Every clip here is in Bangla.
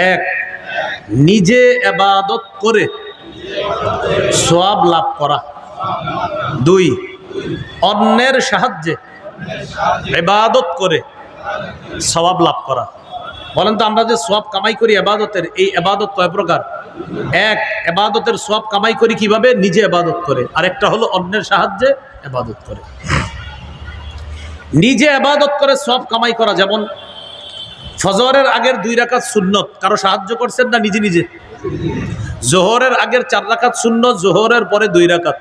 এক, নিজে এবাদত করে সব লাভ করা। দুই, অন্যের সাহায্যে এবাদত করে সবাব লাভ করা। বলেন তো, আমরা যে সব কামাই করি এবাদতের, এই এবাদত কয় প্রকার? এক, এবাদতের সব কামাই করি কীভাবে? নিজে এবাদত করে। আর একটা হলো, অন্যের সাহায্যে এবাদত করে। নিজে এবাদত করে সব কামাই করা। যেমন ফজরের আগের দুই রাকাত সুন্নত। কারও সাহায্য করছেন না নিজে নিজে? জোহরের আগের চার রাকাত সুন্নত, জোহরের পরে দুই রাকাত।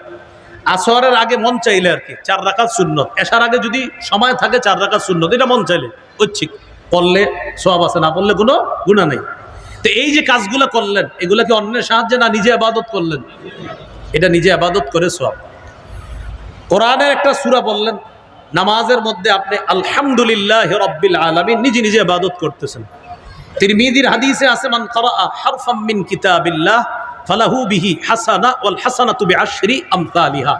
আসরের আগে মন চাইলে আর কি, চার রাকাত সুন্নত। এসার আগে যদি সময় থাকে চার রাকাত সুন্নত, এটা মন চাইলে, ঐচ্ছিক। পড়লে সব আছে, না পড়লে কোনো গুণা নেই। তো এই যে কাজগুলো করলেন, এগুলা কি অন্যের সাহায্যে না নিজে আবাদত করলেন? এটা নিজে আবাদত করে সব কোরআনের একটা সুরা বললেন নামাজের মধ্যে আপনি আলহামদুলিল্লাহ রব্বিল আলামিন নিজে নিজে ইবাদত করতেছেন। তিরমিজির হাদিসে আছে, মান মিন কিতাবিল্লাহ ফালাহু বিহি হাসানা ওয়াল হাসানাতু বিআশরি আমসালিহা।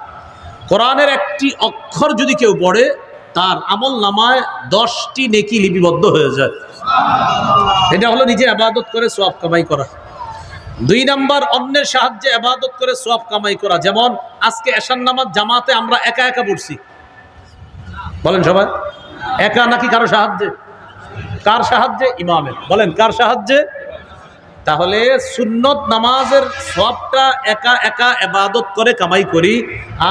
কোরআনের একটি অক্ষর যদি কেউ পড়ে, তার আমল নামায় দশটি নেকি লিপিবদ্ধ হয়ে যায়। এটা হলো নিজে আবাদত করে সোয়াব কামাই করা। দুই নাম্বার, অন্যের সাহায্যে আবাদত করে সওয়াব কামাই করা। যেমন, আজকে এশার নামাজ জামাতে আমরা একা একা পড়ছি। বলেন সবাই, একা নাকি কারও সাহায্যে? কার সাহায্যে? ইমামের। বলেন, কার সাহায্যে? তাহলে সুন্নত নামাজের সবটা একা একা এবাদত করে কামাই করি,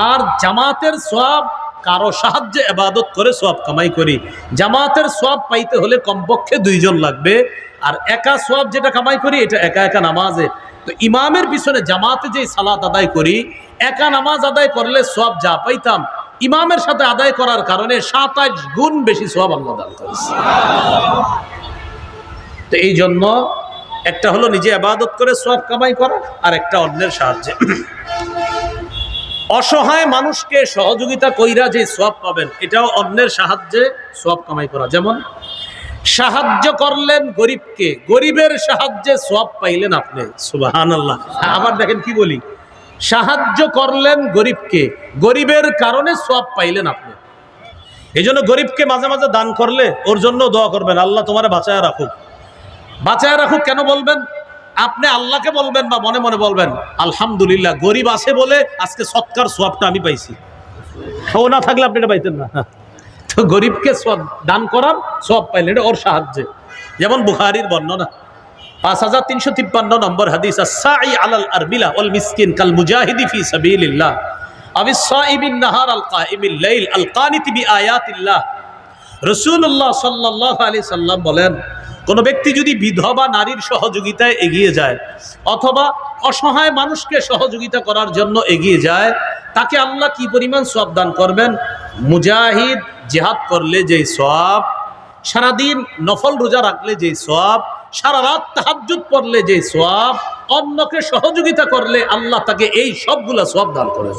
আর জামাতের সব কারও সাহায্যে এবাদত করে সব কামাই করি। জামাতের সব পাইতে হলে কমপক্ষে দুইজন লাগবে, আর একা সব যেটা কামাই করি, এটা একা একা নামাজে। তো ইমামের পিছনে জামাতে যে সালাত আদায় করি, একা নামাজ আদায় করলে সব যা পাইতাম ইমামের সাথে আদায় করার কারণে সাতাশ গুণ বেশি সব আল্লাহ দান করেছে। তো এই জন্য একটা হলো নিজে আবাদত করে সব কামাই করা, আর একটা অন্যের সাহায্যে। অসহায় মানুষকে সহযোগিতা কইরা যে সব পাবেন, এটাও অন্যের সাহায্যে সব কামাই করা। যেমন, সাহায্য করলেন গরিবকে, গরিবের সাহায্যে সব পাইলেন আপনি সুবাহান আল্লাহ আবার দেখেন কি বলি? সাহায্য করলেন গরিবকে। গরিবের কারণে সব পাইলেন আপনি। এই জন্য গরিবকে মাঝে মাঝে দান করলে ওর জন্য দোয়া করবেন, আল্লাহ তোমার বাঁচায় রাখুক। বাঁচায় রাখুক কেন বলবেন? আপনি আল্লাহকে বলবেন বা মনে মনে বলবেন, আলহামদুলিল্লাহ, গরিব আছে বলে আজকে সৎকার সোয়াবটা আমি পাইছি। ও না থাকলে আপনি এটা পাইতেন না। তো গরিবকে দান করার সব পাইলেন, এটা ওর সাহায্যে। যেমন বুখারির বর্ণনা। পাঁচ হাজার তিনশো তিপ্পান্ন নম্বর হাদিস সাই আলাল আরবিলা ওল মিসকিন কাল মুজাহিদি ফি সাবিলিল্লাহ। আবি সাইবিন নাহার আল কাইমিল লাইল আল কানিতি বি আয়াতিল্লাহ রসুল্লাহ সাল্লাহ আলি সাল্লাম বলেন, কোনো ব্যক্তি যদি বিধবা নারীর সহযোগিতায় এগিয়ে যায় অথবা অসহায় মানুষকে সহযোগিতা করার জন্য এগিয়ে যায়, তাকে আল্লাহ কি পরিমাণ সব দান করবেন? মুজাহিদ জেহাদ করলে যেই সব সারাদিন নফল রোজা রাখলে যেই সব সারা রাত তাহাজ্জুদ পড়লে যে সব অন্যকে সহযোগিতা করলে আল্লাহ তাকে এই সবগুলা সব দান করে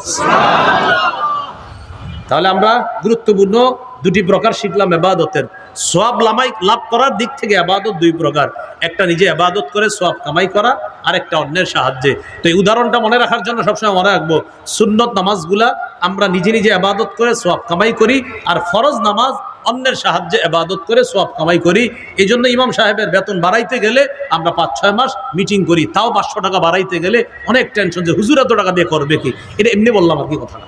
তাহলে আমরা গুরুত্বপূর্ণ দুটি প্রকার শিখলাম এবাদতের। সব লামাই লাভ করার দিক থেকে আবাদত দুই প্রকার। একটা নিজে আবাদত করে সব কামাই করা আর একটা অন্যের সাহায্যে। তো এই উদাহরণটা মনে রাখার জন্য সবসময় মনে রাখব, সুন্নত নামাজগুলা আমরা নিজে নিজে আবাদত করে সব কামাই করি, আর ফরজ নামাজ অন্যের সাহায্যে এবাদত করে সব কামাই করি। এই জন্য ইমাম সাহেবের বেতন বাড়াইতে গেলে আমরা পাঁচ ছয় মাস মিটিং করি। তাও পাঁচশো টাকা বাড়াইতে গেলে অনেক টেনশন যে হুজুর এত টাকা দিয়ে করবে কি? এটা এমনি বললাম আর কি কথা না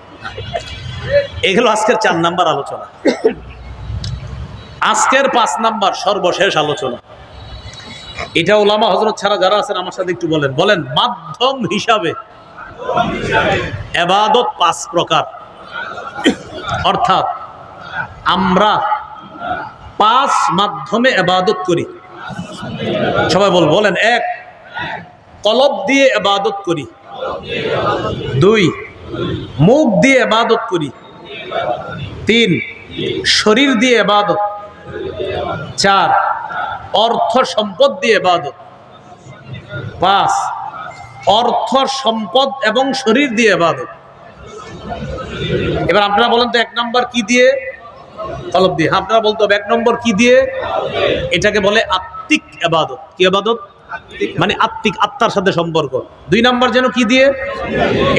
এগুলো আজকের চার নাম্বার আলোচনা। আজকের পাঁচ নাম্বার সর্বশেষ আলোচনা। এটা ওলামা হজরত ছাড়া যারা আছেন, আমার সাথে একটু বলেন। বলেন, মাধ্যম হিসাবে এবাদত পাঁচ প্রকার। অর্থাৎ আমরা পাঁচ মাধ্যমে এবাদত করি। সবাই বল, বলেন, এক, কলব দিয়ে এবাদত করি। দুই, মুখ দিয়ে এবাদত করি। তিন, শরীর দিয়ে এবাদত চার, অর্থ সম্পদ দিয়ে এবাদত পাঁচ, অর্থ সম্পদ এবং শরীর দিয়ে এবাদত এবার আপনারা বলেন তো এক নম্বর কি দিয়ে? কলব দিয়ে। হ্যাঁ, আপনারা বলতে হবে এক নম্বর কি দিয়ে? এটাকে বলে আত্মিক এবাদত কি এবাদত মানে আত্মিক আত্মার সাথে সম্পর্ক। দুই নম্বর যেন কি দিয়ে?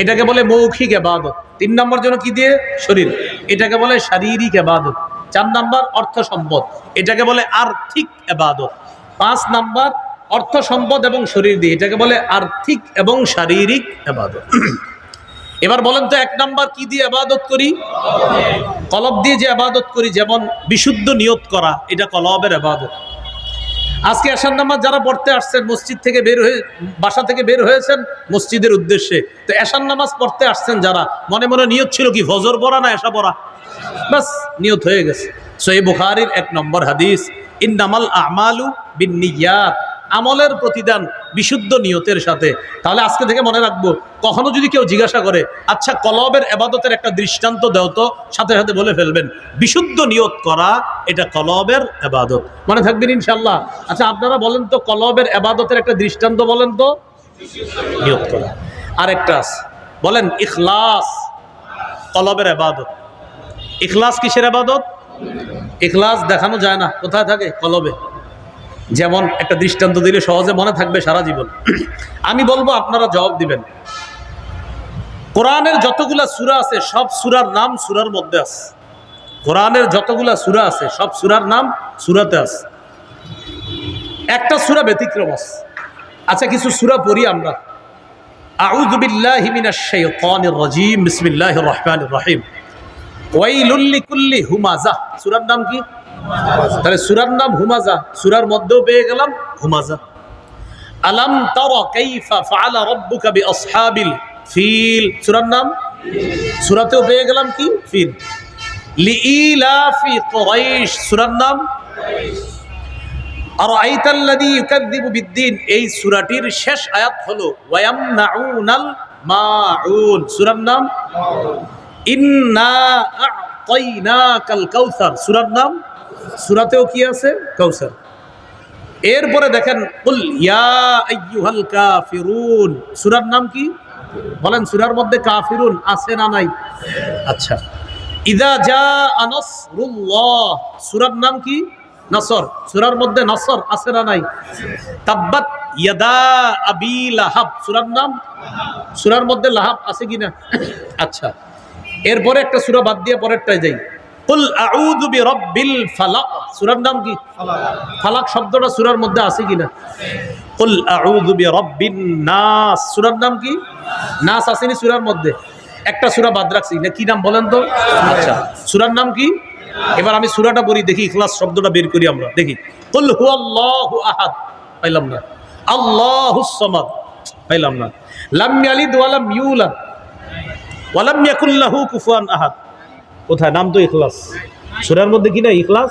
এটাকে বলে মৌখিক এবাদত তিন নম্বর যেন কি দিয়ে? শরীর। এটাকে বলে শারীরিক এবাদত চার নাম্বার অর্থ সম্পদ। এটাকে বলে আর্থিক এবাদত পাঁচ নাম্বার অর্থ সম্পদ এবং শরীর দিয়ে। এটাকে বলে আর্থিক এবং শারীরিক এবাদত এবার বলেন তো, এক নাম্বার কি দিয়ে আবাদত করি? কলব দিয়ে যে আবাদত করি, যেমন বিশুদ্ধ নিয়ত করা, এটা কলবের আবাদত। আজকে আসার নামাজ যারা পড়তে আসছেন, মসজিদ থেকে বের হয়ে, বাসা থেকে বের হয়েছেন, মসজিদের উদ্দেশ্যে। তো এশার নামাজ পড়তে আসছেন যারা, মনে মনে নিয়ত ছিল কি, ফজর পড়া না এসা পড়া? বাস নিয়ত হয়ে গেছে। সই বুখারির এক নম্বর হাদিস, ইন্নামাল আমালু বিন নিয়াত। আমলের প্রতিদান বিশুদ্ধ নিয়তের সাথে। তাহলে আজকে থেকে মনে রাখব, কখনো যদি কেউ জিজ্ঞাসা করে আচ্ছা কলবের এবাদতের একটা দৃষ্টান্ত দেও তো, সাথে সাথে বলে ফেলবেন, বিশুদ্ধ নিয়ত করা, এটা কলবের এবাদত। মনে থাকবেন ইনশাল্লাহ আচ্ছা আপনারা বলেন তো, কলবের এবাদতের একটা দৃষ্টান্ত বলেন তো। নিয়ত করা। আরেকটা বলেন, ইখলাস, কলবের এবাদত। ইখলাস কিসের আবাদত ইখলাস দেখানো যায় না, কোথায় থাকে? কলবে। যেমন একটা দৃষ্টান্ত দিলে সহজে মনে থাকবে সারা জীবন। আমি বলব আপনারা জবাব দিবেন। কোরআনের যতগুলা সুরা আছে, সব সুরার নাম সুরার মধ্যে আছে। কোরআনের যতগুলা সুরা আছে, সব সুরার নাম সুরাতে আছে। একটা সুরা ব্যতিক্রম আছে। আচ্ছা কিছু সুরা পড়ি আমরা। রহমানির রহিম। ওয়াইলুল লিকুল্লি হুমাজা সূরার নাম কি? তাহলে সূরার নাম হুমাজা। সূরার মধ্যেও পেয়ে গেলাম হুমাজা। আলাম তারা কাইফা ফাআলা রাব্বুকা বিআসহাবিল ফিল। সূরার নাম? সূরাতেও পেয়ে গেলাম কি? ফিল। লিইলাফি কুরাইশ। সূরার নাম? আর আইতাল্লাদি ইউকাদ্দিবু বিদ্দিন। এই সূরাটির শেষ আয়াত হলো, ওয়ায়ামনাউনাল মাউন। সূরার নাম? ইন্না আ'তাইনাকাল কাউসার। সূরার নাম? সূরাতেও কি আছে? কাউসার। এরপরে দেখেন, কুল ইয়া আইয়ুহাল কাফিরুন। সূরার নাম কি? বলেন, সুরার মধ্যে কাফিরুন আছে না নাই? আচ্ছা। ইদা জা আনসরুল্লাহ সূরার নাম কি? নসর। সূরার মধ্যে নসর আছে না নাই? তাব্বাত ইয়াদা আবি লাহাব। সূরার নাম? সূরার মধ্যে লাহাব আছে কি না? আচ্ছা। এরপরে একটা সূরা বাদ দিয়ে পরেরটায় যাই। ফালাক। নাম কি? ফালাক শব্দটা মধ্যে কিনা? নাম কি? আসেনি মধ্যে। একটা সূরা বাদ রাখছি। না, কি নাম বলেন তো? আচ্ছা নাম কি? এবার আমি সূরাটা পড়ি, দেখি ইখলাস শব্দটা বের করি আমরা। দেখি পাইলাম না। না। ওয়া ইয়াকুল্লাহু ইয়াকুল কুফুয়ান আহাদ। কোথায়? নাম তো ইখলাস। সুরার মধ্যে কি না ইখলাস?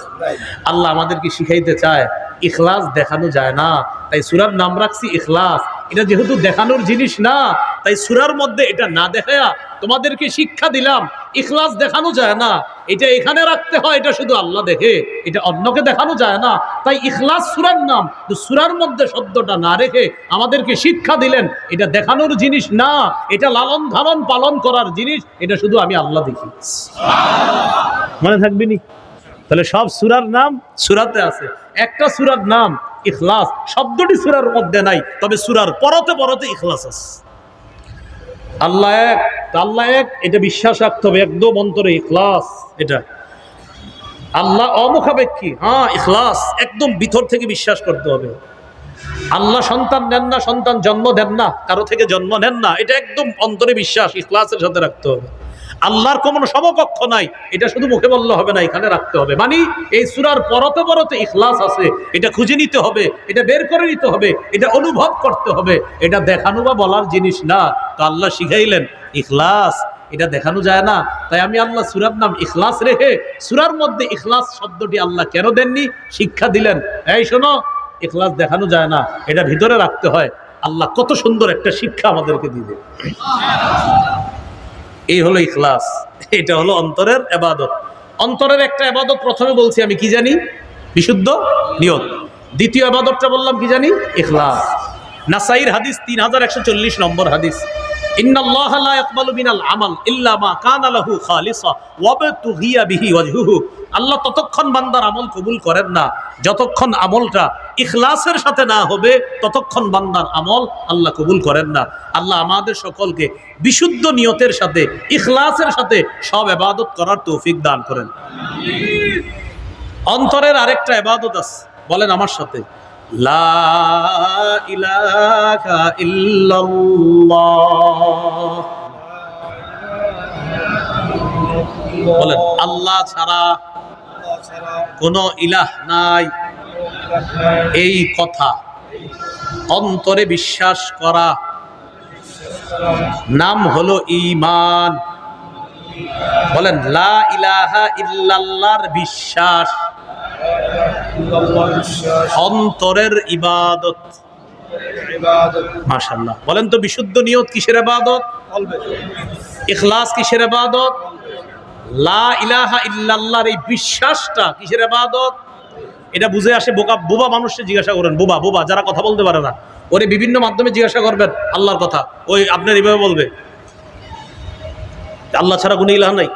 আল্লাহ আমাদেরকে শিখাইতে চায়, ইখলাস দেখানো যায় না। তাই সুরার নাম রাখছি ইখলাস। এটা যেহেতু দেখানোর জিনিস না, তাই সুরার মধ্যে এটা না দেখায়া তোমাদেরকে শিক্ষা দিলাম। ইখলাস দেখানো যায় না। এটা এখানে রাখতে হয় এটা শুধু আল্লাহ দেখে এটা অন্যকে দেখানো যায় না। তাই ইখলাস সুরার নাম তো সূরার মধ্যে শব্দটা না রেখে আমাদেরকে শিক্ষা দিলেন এটা দেখানোর জিনিস না এটা লালন ধারণ পালন করার জিনিস এটা শুধু আমি আল্লাহ দেখি। মনে থাকবি নি? তাহলে সব সুরার নাম? সুরাতে আছে। একটা সুরার নাম ইখলাস শব্দটি সুরার মধ্যে নাই তবে সুরার পরতে পরতে ইখলাস আছে। আল্লাহ এক আল্লাহ এক, এটা বিশ্বাস রাখতে হবে, একদম অন্তরে ইখলাস এটা। আল্লাহ অমুখাপেক্ষী হ্যাঁ ইখলাস, একদম ভিতর থেকে বিশ্বাস করতে হবে। আল্লাহ সন্তান নেন না, সন্তান জন্ম দেন না, কারও থেকে জন্ম নেন না, এটা একদম অন্তরে বিশ্বাস, ইখলাসের সাথে রাখতে হবে। আল্লাহর কোনো সমকক্ষ নাই। এটা শুধু মুখে বললে হবে না, এখানে রাখতে হবে। মানে এই সুরার পরতে পরতে ইখলাস আছে, এটা খুঁজে নিতে হবে, এটা বের করে নিতে হবে, এটা অনুভব করতে হবে। এটা দেখানো বা বলার জিনিস না। তো আল্লাহ শিখাইলেন, ইখলাস, এটা দেখানো যায় না। তাই আমি আল্লাহ সুরার নাম ইখলাস রেখে, সুরার মধ্যে ইখলাস শব্দটি আল্লাহ কেন দেননি? শিক্ষা দিলেন। এই শোনো, ইখলাস দেখানো যায় না, এটা ভিতরে রাখতে হয়। আল্লাহ কত সুন্দর একটা শিক্ষা আমাদেরকে দিবে এই হলো ইখলাস, এটা হলো অন্তরের এবাদত। অন্তরের একটা এবাদত প্রথমে বলছি আমি, কি জানি? বিশুদ্ধ নিয়ত। দ্বিতীয় এবাদতটা বললাম, কি জানি? ইখলাস। নাসাইর হাদিস তিন হাজার একশো চল্লিশ নম্বর হাদিস। ইন্নাল্লাহা লা ইয়াকবালু মা কানা লাহু খালিসা আল্লাহ ততক্ষণ বান্দার আমল কবুল করেন না। যতক্ষণ আমলটা ইখলাসের সাথে না হবে, ততক্ষণ বান্দার আমল আল্লাহ কবুল করেন না। আল্লাহ আমাদের সকলকে বিশুদ্ধ নিয়তের সাথে, ইখলাসের সাথে সব এবাদত করার তৌফিক দান করেন। অন্তরের আরেকটা এবাদত আছে, বলেন আমার সাথে। লা বলেন, আল্লাহ ছাড়া কোনো ইলাহ নাই। এই কথা অন্তরে বিশ্বাস করা। নাম হলো ইমান বলেন, লা ইলাহা ইল্লাল্লাহর বিশ্বাস। অন্তরের ইবাদত। মাশাল্লাহ বলেন তো, বিশুদ্ধ নিয়ত কিসের ইবাদত? ইখলাস কিসের আবাদত লা ইলাহা ইল্লাল্লাহর এই বিশ্বাসটা কিসের ইবাদত? এটা বুঝে আসে বোকা, বোবা মানুষকে জিজ্ঞাসা করেন, বোবা বোবা, যারা কথা বলতে পারে না। ওরে বিভিন্ন মাধ্যমে জিজ্ঞাসা করবেন, আল্লাহর কথা। ওই আপনার এইভাবে বলবে। আল্লাহ ছাড়া কোনো ইলাহ নাই।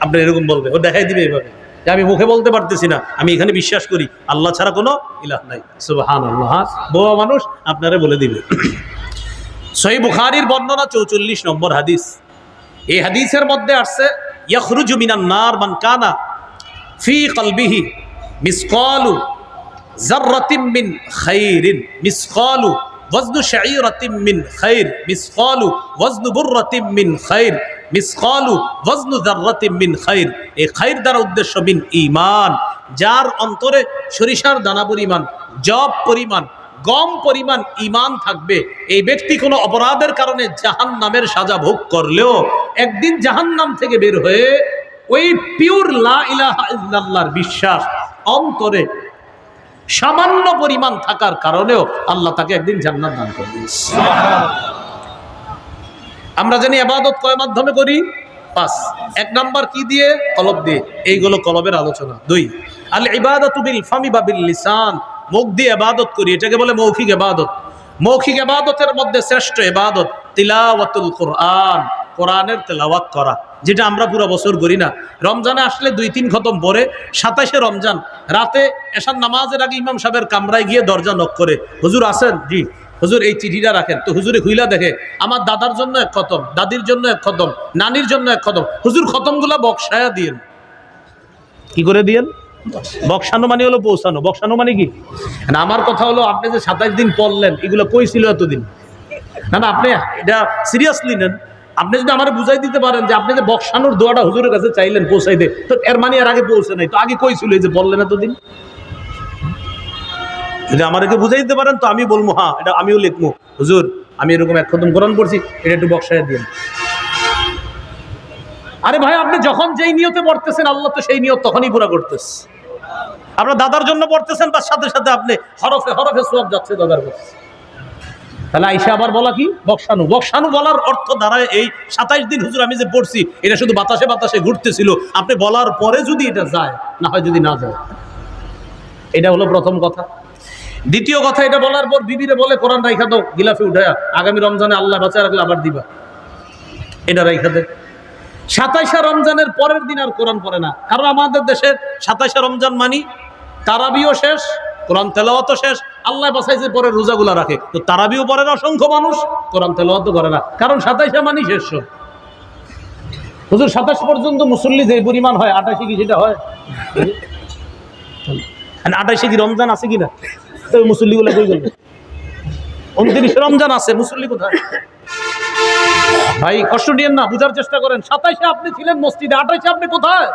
আপনার এরকম বলবে। ও দেখাই দিবে এইভাবে। যে আমি মুখে বলতে পারতেছি না, আমি এখানে বিশ্বাস করি, আল্লাহ ছাড়া কোনো ইলাহ নাই। সুবহান আল্লাহ বোবা মানুষ আপনারে বলে দিবে। সহি বুখারির বর্ণনা চৌচল্লিশ নম্বর হাদিস। এই হাদিসের মধ্যে আসছে, ইয়াখরুজু মিনান নার মান কানা ফি কলবিহি মিসকালু জাররাতিম মিন খাইরিন। মিসকালু, ওয়াজনু শাঈরাতিম মিন খাইর। মিসকালু, ওয়াজনু বুররাতিম মিন খাইর। মিসকালু ওয়াজনু যাররাতিম মিন খাইর। এই খাইর দ্বারা উদ্দেশ্য মিন ঈমান। যার অন্তরে সরিষার দানা পরিমাণ জব পরিমাণ, গম পরিমাণ থাকবে, এই ব্যক্তি কোনো অপরাধের কারণে জাহান নামের সাজা ভোগ করলেও একদিন জাহান নাম থেকে বের হয়ে ওই পিওর লা ইলাহা বিশ্বাস, অন্তরে সামান্য পরিমাণ থাকার কারণেও আল্লাহ তাকে একদিন জান্নাত দান করবে আমরা জানি আবাদত কয় মাধ্যমে করি? পাঁচ। এক নাম্বার কি দিয়ে? কলব দিয়ে। এইগুলো কলবের আলোচনা। দুই, আল ইবাদত বিল ফামি বা বিল লিসান। মুখ দিয়ে আবাদত করি। এটাকে বলে মৌখিক আবাদত। মৌখিক আবাদতের মধ্যে শ্রেষ্ঠ ইবাদত তিলাওয়াতুল কোরআন। কোরআনের তেলাওয়াত করা, যেটা আমরা পুরো বছর করি না। রমজানে আসলে দুই তিন খতম পরে সাতাশে রমজান, রাতে এসার নামাজের আগে ইমাম সাহেবের কামরায় গিয়ে দরজা নক করে। হুজুর আছেন? জি। হুজুর এই চিঠিটা রাখেন। তো হুজুরে হুইলা দেখে আমার দাদার জন্য এক খতম দাদির জন্য এক খতম নানির জন্য এক খতম হুজুর খতমগুলা বক্সায়া দিয়েন। কি করে দিয়েন? বক্সানো মানে হলো পৌঁছানো। বক্সানো মানে কি? না আমার কথা হলো আপনি যে সাতাশ দিন পড়লেন এগুলো কই ছিল এতদিন? না না আপনি এটা সিরিয়াসলি নেন। আপনি যদি আমার বুঝাই দিতে পারেন যে আপনি যে বক্সানোর দোয়াটা হুজুরের কাছে চাইলেন পৌঁছাইতে তো এর মানে এর আগে পৌঁছে নাই। তো আগে কই ছিল এই যে বললেন এতদিন? যদি আমাদেরকে বুঝাই দিতে পারেন, তো আমি বলব হ্যাঁ এটা আমিও লিখব। হুজুর, আমি এরকম এক খতম কোরআন পড়ছি, এটা একটু বক্সায় দিন। আরে ভাই, আপনি যখন যেই নিয়তে পড়তেছেন, আল্লাহ তো সেই নিয়ত তখনই পুরা করতেছে। আপনার দাদার জন্য পড়তেছেন, তার সাথে সাথে আপনি হরফে হরফে সব যাচ্ছে দাদার কাছে। তাহলে আইসা আবার বলা কি? বক্সানু বক্সানু বলার অর্থ দাঁড়ায় এই সাতাইশ দিন, হুজুর, আমি যে পড়ছি, এটা শুধু বাতাসে বাতাসে ঘুরতেছিল। আপনি বলার পরে যদি এটা যায়, না হয় যদি না যায়। এটা হলো প্রথম কথা। দ্বিতীয় কথা, এটা বলার পর বিবিরে বলে, কোরআন রাইখা দাও, গিলাফে উঠায়া, আগামী রমজানে আল্লাহ বাঁচা রাখলে আবার দিবা। এটা রাইখা দে। সাতাইশা রমজানের পরের দিন আর কোরআন পড়ে না, কারণ আমাদের দেশের সাতাইশা রমজান মানি, তারাবিও শেষ, কোরআন তেলাওয়াতও শেষ, আল্লাহ বাসাইছে পরে রোজাগুলা রাখে। তো তারাবিও পড়ে না, অসংখ্য মানুষ কোরআন তেলাওয়াতও করে না, কারণ সাতাইশা মানি শেষ। হুজুর, সাতাশ পর্যন্ত মুসল্লি যে পরিমাণ হয় আঠাশে কি সেটা হয়? আর আঠাশে কি রমজান আছে কিনা? মুসল্লিগুলো কই গেল? উনত্রিশ রমজান আছে, মুসল্লি কোথায়? ভাই, কষ্ট নিয়েন না, বুঝার চেষ্টা করেন। আপনি ছিলেন মসজিদে আপনি কোথায়?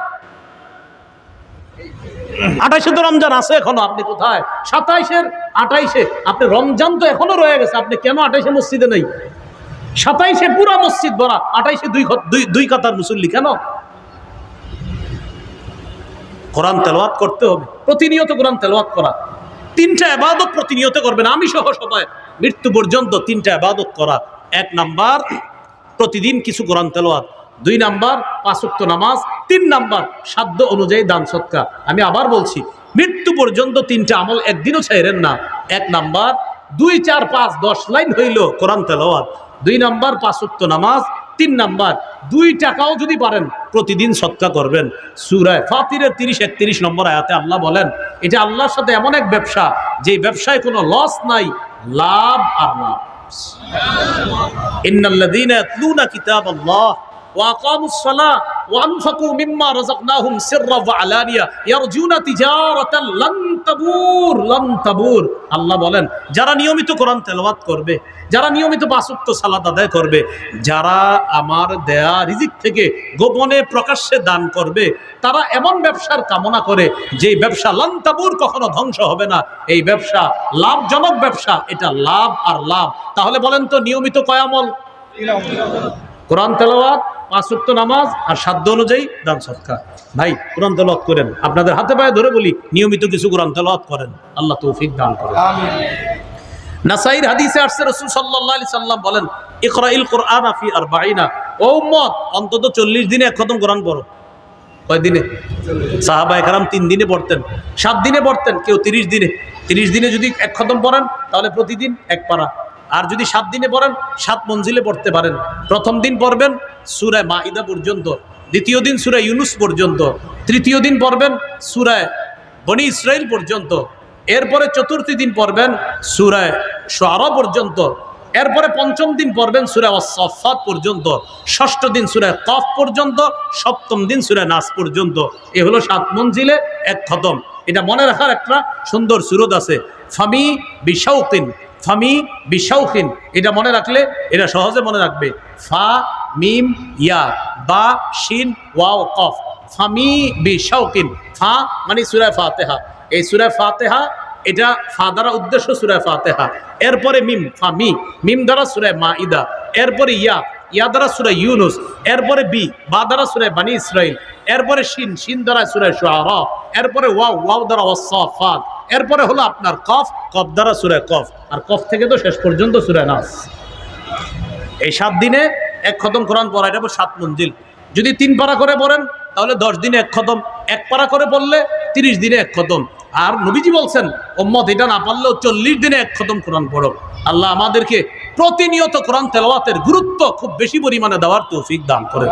তো রমজান আছে এখনও, আপনি কোথায়? সাতাইশের আঠাইশে, আপনি রমজান তো এখনও রয়ে গেছে, আপনি কেন আঠাইশে মসজিদে নেই? সাতাইশে পুরা মসজিদ ভরা, আঠাইশে দুই দুই কাতার মুসল্লি, কেন? কোরআন তেলাওয়াত করতে হবে। প্রতিনিয়ত কোরআন তেলাওয়াত করা। তিনটা আবাদত প্রতিনিয়ত করবেন। আমি সহ সবাই মৃত্যু পর্যন্ত তিনটা আবাদত করা। এক নাম্বার, প্রতিদিন কিছু কোরআন তেলাওয়াত। দুই নাম্বার পাঁচক্ত নামাজ। তিন নাম্বার, সাধ্য অনুযায়ী দান সৎকার। আমি আবার বলছি, মৃত্যু পর্যন্ত তিনটা আমল একদিনও ছাইরেন না। এক নাম্বার, দুই, চার, পাঁচ, দশ লাইন হইল কোরআন তেলাওয়াত। দুই নাম্বার পাঁচক্ত নামাজ। তিন নাম্বার, দুই টাকাও যদি পারেন, প্রতিদিন সৎকা করবেন। সুরায় ফাতিরের তিরিশ একত্রিশ নম্বর আয়াতে আল্লাহ বলেন এটা আল্লাহর সাথে এমন এক ব্যবসা, যে ব্যবসায় কোনো লস নাই, লাভ আর লাভ। ইন্নাল্লাযীনা ইয়াতলুনা কিতাবাল্লাহ। وأقاموا الصلاة وأنفقوا مما رزقناهم سرا وعلانية يرجون تجارة لن تبور لن تبور আল্লাহ বলেন যারা নিয়মিত কোরআন তেলাওয়াত করবে যারা নিয়মিত বাসুক্ত সালাত আদায় করবে যারা আমার দেয়া রিজিক থেকে গোপনে প্রকাশ্যে দান করবে তারা এমন ব্যবসার কামনা করে যে ব্যবসা লন্তাবুর কখনো ধ্বংস হবে না এই ব্যবসা লাভজনক ব্যবসা এটা লাভ আর লাভ তাহলে বলেন তো নিয়মিত কয়ামল কোরআন তেলাওয়াত পাঁচ ওয়াক্ত নামাজ আর সাধ্য অনুযায়ী দান সৎকার। ভাই কোরআন তেলাওয়াত করেন। আপনাদের হাতে পায়ে ধরে বলি নিয়মিত কিছু কোরআন তেলাওয়াত করেন। আল্লাহ তৌফিক দান করেন। নাসাইর হাদিসে আসছে রাসূল সাল্লাল্লাহু আলাইহি সাল্লাম বলেন ইকরাইল কোরআন ফি আরবাঈনা ও উম্মত অন্তত 40 দিনে এক খতম কোরআন পড়ো। কয় দিনে? সাহাবা একরাম তিন দিনে পড়তেন। সাত দিনে পড়তেন কেউ তিরিশ দিনে। তিরিশ দিনে যদি এক খতম পড়েন তাহলে প্রতিদিন এক পারা। আর যদি সাত দিনে পড়েন, সাত মঞ্জিলে পড়তে পারেন। প্রথম দিন পড়বেন সুরায় মাইদা পর্যন্ত, দ্বিতীয় দিন সুরায় ইউনুস পর্যন্ত, তৃতীয় দিন পড়বেন সুরায় বনি ইসরাইল পর্যন্ত, এরপরে চতুর্থ দিন পড়বেন সুরায় সোয়ারা পর্যন্ত, এরপরে পঞ্চম দিন পড়বেন সুরা সফাত পর্যন্ত, ষষ্ঠ দিন সুরায় কফ পর্যন্ত, সপ্তম দিন সুরায় নাস পর্যন্ত। এ হলো সাত মঞ্জিলে এক খতম। এটা মনে রাখার একটা সুন্দর সুরত আছে। ফামি বিশাউকিন ফামি বিশাউকিন এটা মনে রাখলে, এটা সহজে মনে রাখবে। ফা, মিম, ইয়া, বা, শিন, ওয়াও, কফ। ফামি বিশাউকিন ফা মানে সুরায় ফাতেহা। এই সুরায় ফাতেহা, এটা ফা দ্বারা উদ্দেশ্য সুরায় ফাতেহা। এরপরে মিম ফা মি মিম দ্বারা সুরায় মা ইদা এরপরে ইয়া। ইয়া দ্বারা সুরায় ইউনুস। এরপরে বি, বা দ্বারা সুরায় বানি ইসরাইল এরপরে শিন। শিন দ্বারা সুরায় শুআরা। এরপরে ওয়াও। ওয়াও দ্বারা ওয়াসাফাত এরপরে হলো আপনার কফ কফ দ্বারা সুরায় কফ, আর কফ থেকে তো শেষ পর্যন্ত সুরায় নাস এই সাত দিনে এক খতম কোরআন পড়া এটা সাত মঞ্জিল যদি তিন পারা করে পড়েন, তাহলে দশ দিনে এক খতম। এক পারা করে পড়লে তিরিশ দিনে এক খতম। আর নবীজি বলছেন ওম্মত এটা না পারলেও চল্লিশ দিনে এক খতম কোরআন পড়ো। আল্লাহ আমাদেরকে প্রতিনিয়ত কোরআন তেলাওয়াতের গুরুত্ব খুব বেশি পরিমাণে দেওয়ার তৌফিক দান করে